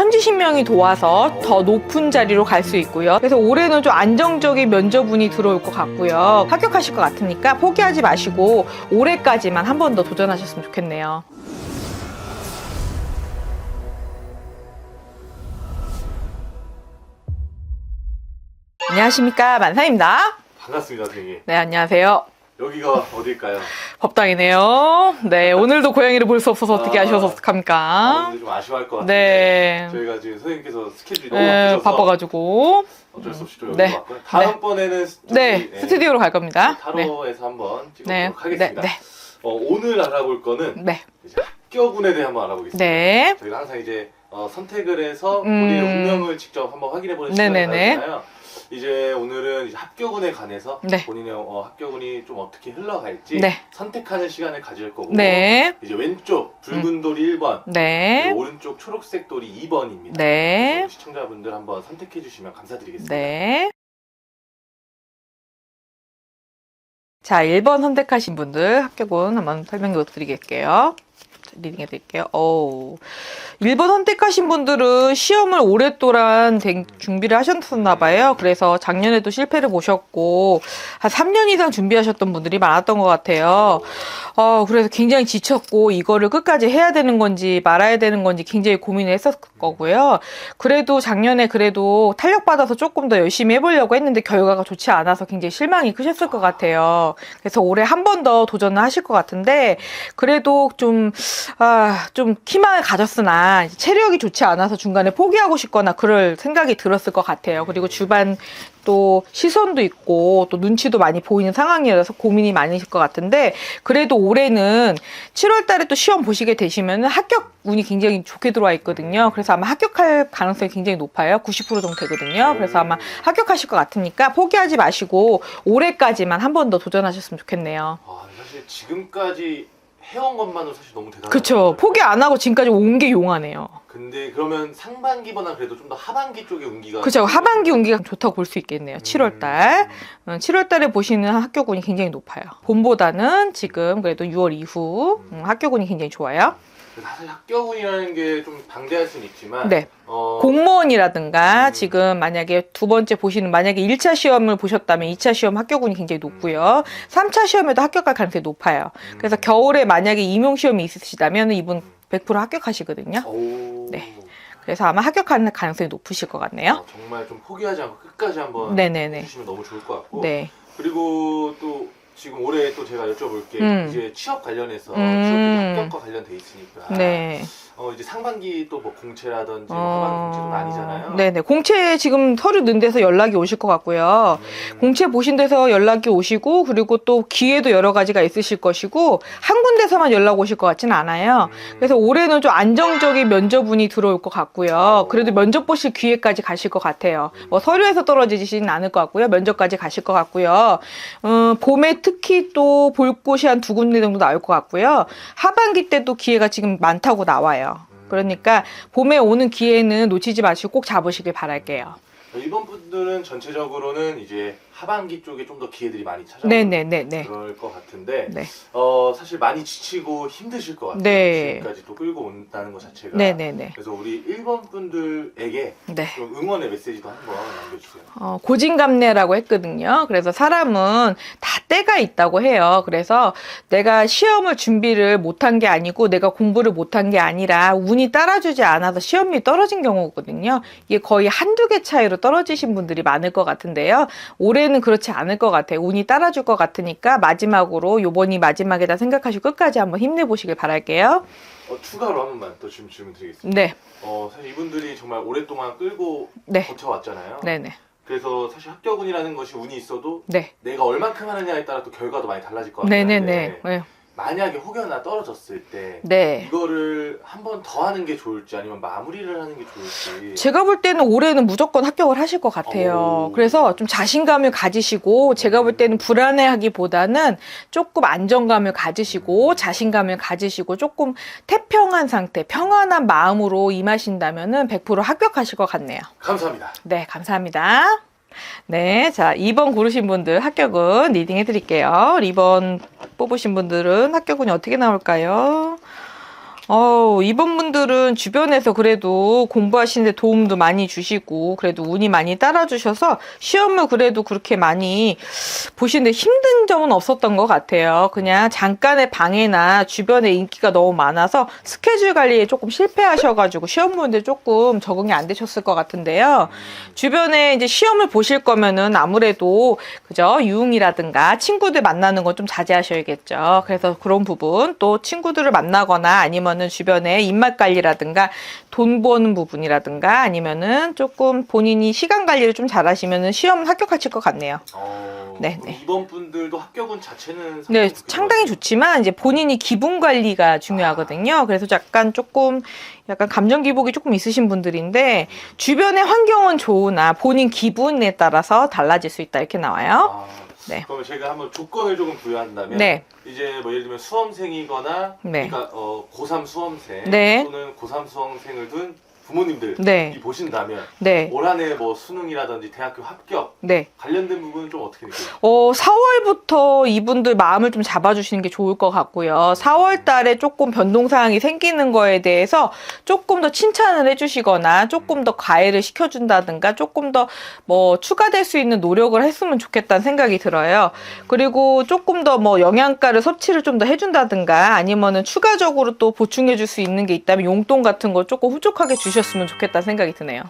천지신명이 도와서 더 높은 자리로 갈 수 있고요. 그래서 올해는 좀 안정적인 면접운이 들어올 것 같고요. 합격하실 것 같으니까 포기하지 마시고 올해까지만 한 번 더 도전하셨으면 좋겠네요. 안녕하십니까 만사입니다. 반갑습니다, 선생님. 네 안녕하세요. 여기가 어딜까요? 법당이네요. 네 오늘도 고양이를 볼 수 없어서 어떻게 아, 하셔서 아, 어떡합니까? 오늘 좀 아쉬워할 것 같은데 네. 저희가 지금 선생님께서 스케줄이 너무 네, 바쁘셔서 바빠가지고 어쩔 수 없이 좀 여기 네. 왔고요. 다음번에는 스튜디- 네 스튜디오로 갈 겁니다. 네. 타로에서 한번 찍어보도록 네, 네, 하겠습니다. 네, 어, 오늘 알아볼 거는 네, 이제 합격운에 대해 한번 알아보겠습니다. 네, 저희가 항상 이제 어, 선택을 해서 음. 본인의 운명을 직접 한번 확인해 보는 시간을 네네네. 가잖아요. 이제 오늘은 이제 합격운에 관해서 네. 본인의 어, 합격운이 좀 어떻게 흘러갈지 네. 선택하는 시간을 가질 거고 네, 이제 왼쪽 붉은 돌이 1번 네, 그리고 오른쪽 초록색 돌이 2번입니다. 네, 시청자분들 한번 선택해 주시면 감사드리겠습니다. 네. 자, 1번 선택하신 분들 합격은 한번 설명해 드리겠게요. 리딩해 드릴게요. 오. 1번 선택하신 분들은 시험을 오랫동안 된- 준비를 하셨나 봐요. 그래서 작년에도 실패를 보셨고 한 3년 이상 준비하셨던 분들이 많았던 것 같아요. 어, 그래서 굉장히 지쳤고 이거를 끝까지 해야 되는 건지 말아야 되는 건지 굉장히 고민을 했었을 거고요. 그래도 작년에 그래도 탄력받아서 조금 더 열심히 해보려고 했는데 결과가 좋지 않아서 굉장히 실망이 크셨을 것 같아요. 그래서 올해 한 번 더 도전을 하실 것 같은데 그래도 좀, 아, 좀 희망을 가졌으나 체력이 좋지 않아서 중간에 포기하고 싶거나 그럴 생각이 들었을 것 같아요. 그리고 주반 또 시선도 있고 또 눈치도 많이 보이는 상황이라서 고민이 많으실 것 같은데 그래도 올해는 7월 달에 또 시험 보시게 되시면 합격 운이 굉장히 좋게 들어와 있거든요. 그래서 아마 합격할 가능성이 굉장히 높아요. 90% 정도 되거든요. 그래서 아마 합격하실 것 같으니까 포기하지 마시고 올해까지만 한 번 더 도전하셨으면 좋겠네요. 아, 사실 지금까지 해온 것만으로 사실 너무 대단한 그쵸. 거잖아요. 포기 안 하고 지금까지 온 게 용하네요. 근데 그러면 상반기보다 그래도 좀 더 하반기 쪽의 운기가 그죠. 하반기 운기가 좋다고 볼 수 있겠네요. 7월 달. 음, 7월 달에 보시는 합격운이 굉장히 높아요. 봄보다는 지금 그래도 6월 이후 음, 합격운이 굉장히 좋아요. 사실 합격운이라는 게 좀 방대할 수는 있지만 네. 어, 공무원이라든가 음. 지금 만약에 두 번째 보시는 만약에 1차 시험을 보셨다면 2차 시험 합격운이 굉장히 높고요. 3차 시험에도 합격할 가능성이 높아요. 음, 그래서 겨울에 만약에 임용 시험이 있으시다면 이분 100% 합격하시거든요. 오, 네. 그래서 아마 합격하는 가능성이 높으실 것 같네요. 어, 정말 좀 포기하지 않고 끝까지 한번 네네네. 해주시면 너무 좋을 것 같고 네. 그리고 또 지금 올해 또 제가 여쭤볼 게 음. 이제 취업 관련해서 음. 취업이 합격과 관련돼 있으니까 네. 어 이제 상반기 또 뭐 공채라든지 어, 하반기 공채는 아니잖아요. 네네. 공채 지금 서류 넣은 데서 연락이 오실 것 같고요. 음. 공채 보신 데서 연락이 오시고 그리고 또 기회도 여러 가지가 있으실 것이고 한 군데서만 연락 오실 것 같지는 않아요. 음. 그래서 올해는 좀 안정적인 면접운이 들어올 것 같고요. 그래도 면접 보실 기회까지 가실 것 같아요. 뭐 서류에서 떨어지지는 않을 것 같고요. 면접까지 가실 것 같고요. 음, 봄에 특히 또 볼 곳이 한 두 군데 정도 나올 것 같고요. 하반기 때도 기회가 지금 많다고 나와요. 음. 그러니까 봄에 오는 기회는 놓치지 마시고 꼭 잡으시길 바랄게요. 이번 분들은 전체적으로는 이제 하반기 쪽에 좀 더 기회들이 많이 찾아오는 네네네네. 그럴 것 같은데 네. 어 사실 많이 지치고 힘드실 것 같아요. 네. 지금까지 또 끌고 온다는 것 자체가. 네네네. 그래서 우리 1번 분들에게 네. 좀 응원의 메시지도 한번 남겨주세요. 어, 고진감래라고 했거든요. 그래서 사람은 다 때가 있다고 해요. 그래서 내가 시험을 준비를 못한 게 아니고 내가 공부를 못한 게 아니라 운이 따라주지 않아서 시험이 떨어진 경우거든요. 이게 거의 한두 개 차이로 떨어지신 분들이 많을 것 같은데요. 올해 는 그렇지 않을 것 같아요. 운이 따라줄 것 같으니까 마지막으로 요번이 마지막이다 생각하시고 끝까지 한번 힘내보시길 바랄게요. 어, 추가로 한 번만 또 질문, 질문 드리겠습니다. 네, 어, 사실 이분들이 정말 오랫동안 끌고 네, 버텨왔잖아요. 네네, 그래서 사실 합격운이라는 것이 운이 있어도 네, 내가 얼만큼 하느냐에 따라 또 결과도 많이 달라질 것 같아요. 네네네, 네, 만약에 혹여나 떨어졌을 때 네. 이거를 한 번 더 하는 게 좋을지 아니면 마무리를 하는 게 좋을지 제가 볼 때는 올해는 무조건 합격을 하실 것 같아요. 오. 그래서 좀 자신감을 가지시고 제가 볼 때는 불안해하기보다는 조금 안정감을 가지시고 자신감을 가지시고 조금 태평한 상태, 평안한 마음으로 임하신다면은 100% 합격하실 것 같네요. 감사합니다. 네, 감사합니다. 네, 자, 2번 고르신 분들 합격은 리딩 해드릴게요. 2번 뽑으신 분들은 합격운이 어떻게 나올까요? 어, 이번 분들은 주변에서 그래도 공부하시는데 도움도 많이 주시고, 그래도 운이 많이 따라주셔서 시험을 그래도 그렇게 많이 보시는데 힘든 점은 없었던 것 같아요. 그냥 잠깐의 방해나 주변에 인기가 너무 많아서 스케줄 관리에 조금 실패하셔가지고 시험 보는데 조금 적응이 안 되셨을 것 같은데요. 주변에 이제 시험을 보실 거면은 아무래도 그죠 유흥이라든가 친구들 만나는 건 좀 자제하셔야겠죠. 그래서 그런 부분 또 친구들을 만나거나 아니면 은 주변에 입맛 관리라든가 돈 버는 부분이라든가 아니면은 조금 본인이 시간 관리를 좀 잘하시면은 시험 합격하실 것 같네요. 어, 네, 네. 이번 분들도 합격은 자체는 네, 상당히 상당히 좋지만 이제 본인이 기분 관리가 중요하거든요. 그래서 약간 조금 약간 감정 기복이 조금 있으신 분들인데 주변의 환경은 좋으나 본인 기분에 따라서 달라질 수 있다 이렇게 나와요. 아, 네. 그러면 제가 한번 조건을 조금 부여한다면 네. 이제 뭐 예를 들면 수험생이거나 네. 그러니까 어, 고3 수험생 네. 또는 고3 수험생을 둔 부모님들이 네. 보신다면 네. 올 한해 뭐 수능이라든지 대학교 합격 네. 관련된 부분은 좀 어떻게 느껴요? 어, 4월부터 이분들 마음을 좀 잡아주시는 게 좋을 것 같고요. 4월 달에 조금 변동사항이 생기는 거에 대해서 조금 더 칭찬을 해주시거나 조금 더 가해를 시켜준다든가 조금 더 뭐 추가될 수 있는 노력을 했으면 좋겠다는 생각이 들어요. 그리고 조금 더 뭐 영양가를 섭취를 좀 더 해준다든가 아니면은 추가적으로 또 보충해줄 수 있는 게 있다면 용돈 같은 거 조금 후족하게 주셨으면 좋겠다는 생각이 드네요.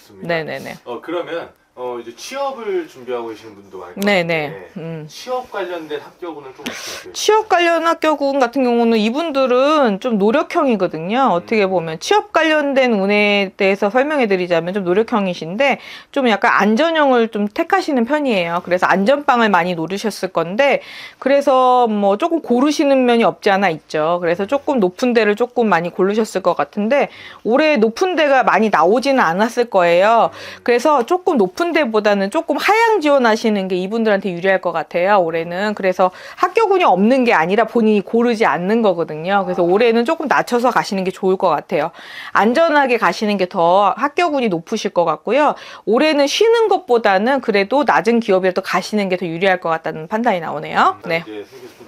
좋습니다. 네네네. 어 그러면 어 이제 취업을 준비하고 계시는 분도 것 네네. 음. 취업 관련된 합격은 좀 어떻게? 취업 관련 합격운 같은 경우는 이분들은 좀 노력형이거든요. 어떻게 보면 취업 관련된 운에 대해서 설명해 드리자면 좀 노력형이신데 좀 약간 안전형을 좀 택하시는 편이에요. 그래서 안전빵을 많이 노리셨을 건데 그래서 뭐 조금 고르시는 면이 없지 않아 있죠. 그래서 조금 높은 데를 조금 많이 고르셨을 것 같은데 올해 높은 데가 많이 나오지는 않았을 거예요. 그래서 조금 높은 데보다는 조금 하향 지원하시는 게 이분들한테 유리할 것 같아요. 올해는 그래서 합격운이 없는 게 아니라 본인이 고르지 않는 거거든요. 그래서 올해는 조금 낮춰서 가시는 게 좋을 것 같아요. 안전하게 가시는 게 더 합격운이 높으실 것 같고요. 올해는 쉬는 것보다는 그래도 낮은 기업이라도 가시는 게 더 유리할 것 같다는 판단이 나오네요. 일단 네.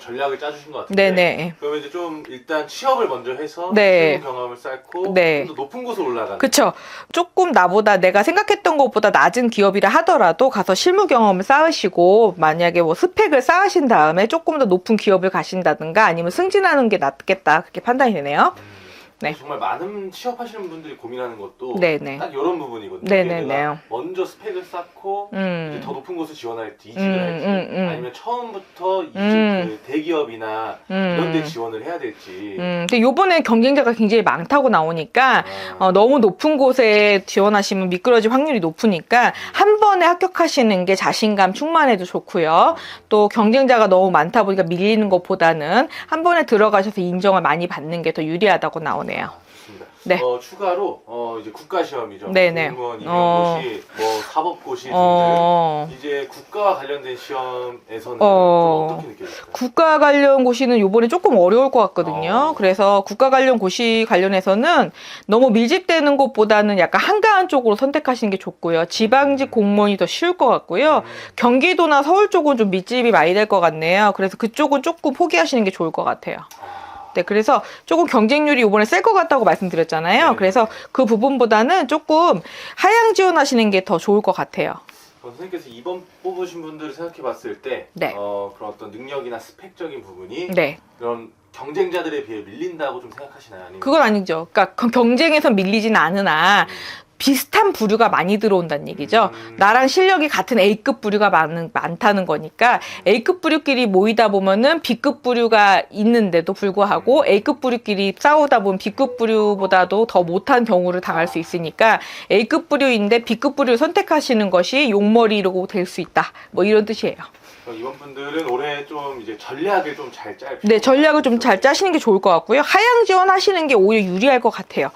전략을 짜주신 것 같은데 네네. 그러면 이제 좀 일단 취업을 먼저 해서 네. 새로운 경험을 쌓고 네. 좀 더 높은 곳으로 올라가는 그쵸. 조금 나보다 내가 생각했던 것보다 낮은 기업이라 하더라도 가서 실무 경험을 쌓으시고 만약에 뭐 스펙을 쌓으신 다음에 조금 더 높은 기업을 가신다든가 아니면 승진하는 게 낫겠다. 그렇게 판단이 되네요. 음, 네. 정말 많은 취업하시는 분들이 고민하는 것도 네네. 딱 이런 부분이거든요. 네네네. 내가 먼저 스펙을 쌓고 이제 음. 더 높은 곳을 지원할지 이직을 음, 할지 음, 음. 아니면 처음부터 이직 음. 그 대기업이나 이런 데 음. 지원을 해야 될지 음. 근데 요번에 경쟁자가 굉장히 많다고 나오니까 아, 어, 너무 높은 곳에 지원하시면 미끄러질 확률이 높으니까 한 번에 합격하시는 게 자신감 충만해도 좋고요. 또 경쟁자가 너무 많다 보니까 밀리는 것보다는 한 번에 들어가셔서 인정을 많이 받는 게 더 유리하다고 나오네요. 네. 어, 추가로 어, 이제 국가 시험이죠. 네네. 공무원 어. 임용고시, 뭐 사법고시 등등 어, 이제 국가와 관련된 시험에서는 어. 좀 어떻게 느껴질까요? 국가 관련 고시는 요번에 조금 어려울 것 같거든요. 어. 그래서 국가 관련 고시 관련해서는 너무 밀집되는 곳보다는 약간 한가한 쪽으로 선택하시는 게 좋고요. 지방직 공무원이 더 쉬울 것 같고요. 음, 경기도나 서울 쪽은 좀 밀집이 많이 될 것 같네요. 그래서 그쪽은 조금 포기하시는 게 좋을 것 같아요. 아, 네, 그래서 조금 경쟁률이 이번에 셀 것 같다고 말씀드렸잖아요. 네. 그래서 그 부분보다는 조금 하향 지원하시는 게 더 좋을 것 같아요. 그럼 선생님께서 이번 뽑으신 분들을 생각해 봤을 때 네. 어, 그런 어떤 능력이나 스펙적인 부분이 네, 그런 경쟁자들에 비해 밀린다고 좀 생각하시나요? 아니면 그건 아니죠. 그러니까 그 경쟁에서 밀리진 않으나 음, 비슷한 부류가 많이 들어온다는 얘기죠. 음. 나랑 실력이 같은 A급 부류가 많은, 많다는 거니까 A급 부류끼리 모이다 보면은 B급 부류가 있는데도 불구하고 A급 부류끼리 싸우다 보면 B급 부류보다도 더 못한 경우를 당할 수 있으니까 A급 부류인데 B급 부류를 선택하시는 것이 용머리로 될 수 있다. 뭐 이런 뜻이에요. 이번 분들은 올해 좀 이제 전략을 좀 잘 짤. 네, 전략을 좀 잘 짜시는 게 좋을 것 같고요. 하향 지원 하시는 게 오히려 유리할 것 같아요.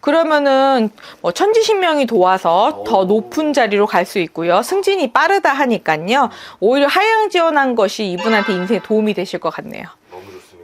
그러면은 뭐 천지 신명이 도와서 더 오. 높은 자리로 갈 수 있고요. 승진이 빠르다 하니까요. 오히려 하향 지원한 것이 이분한테 인생에 도움이 되실 것 같네요.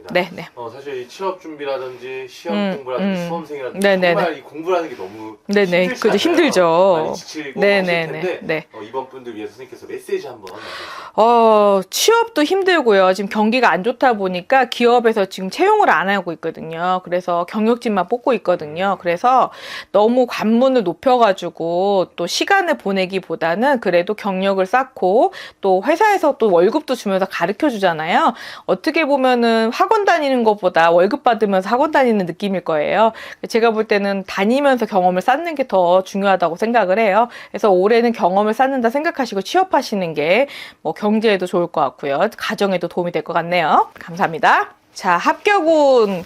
있습니다. 네, 네. 어, 사실 이 취업 준비라든지 시험 음, 공부라든지 음. 수험생이라든지 네네네. 정말 이 공부라는 게 너무 네네. 힘들지 그죠. 않아요? 힘들죠. 많이 지치고 네네네. 하실 텐데 네. 어, 이번 분들 위해서 선생님께서 메시지 한번 남겨주세요. 어, 취업도 힘들고요. 지금 경기가 안 좋다 보니까 기업에서 지금 채용을 안 하고 있거든요. 그래서 경력직만 뽑고 있거든요. 그래서 너무 관문을 높여가지고 또 시간을 보내기보다는 그래도 경력을 쌓고 또 회사에서 또 월급도 주면서 가르쳐 주잖아요. 어떻게 보면은 학원 다니는 것보다 월급 받으면서 학원 다니는 느낌일 거예요. 제가 볼 때는 다니면서 경험을 쌓는 게 더 중요하다고 생각을 해요. 그래서 올해는 경험을 쌓는다 생각하시고 취업하시는 게 뭐 경제에도 좋을 것 같고요. 가정에도 도움이 될 것 같네요. 감사합니다. 자, 합격운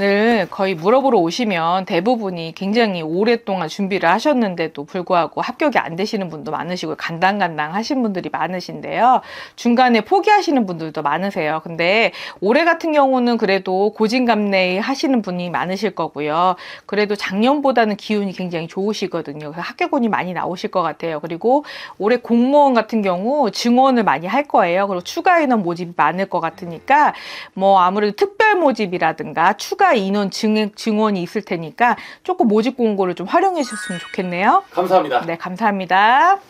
을 거의 물어보러 오시면 대부분이 굉장히 오랫동안 준비를 하셨는데도 불구하고 합격이 안 되시는 분도 많으시고 간당간당 하신 분들이 많으신데요. 중간에 포기하시는 분들도 많으세요. 근데 올해 같은 경우는 그래도 고진감래 하시는 분이 많으실 거고요. 그래도 작년보다는 기운이 굉장히 좋으시거든요. 그래서 합격운이 많이 나오실 것 같아요. 그리고 올해 공무원 같은 경우 증원을 많이 할 거예요. 그리고 추가 인원 모집이 많을 것 같으니까 뭐 아무래도 특별 모집이라든가 추가 인원 증, 증원이 있을 테니까 조금 모집 공고를 좀 활용해 주셨으면 좋겠네요. 감사합니다. 네, 감사합니다.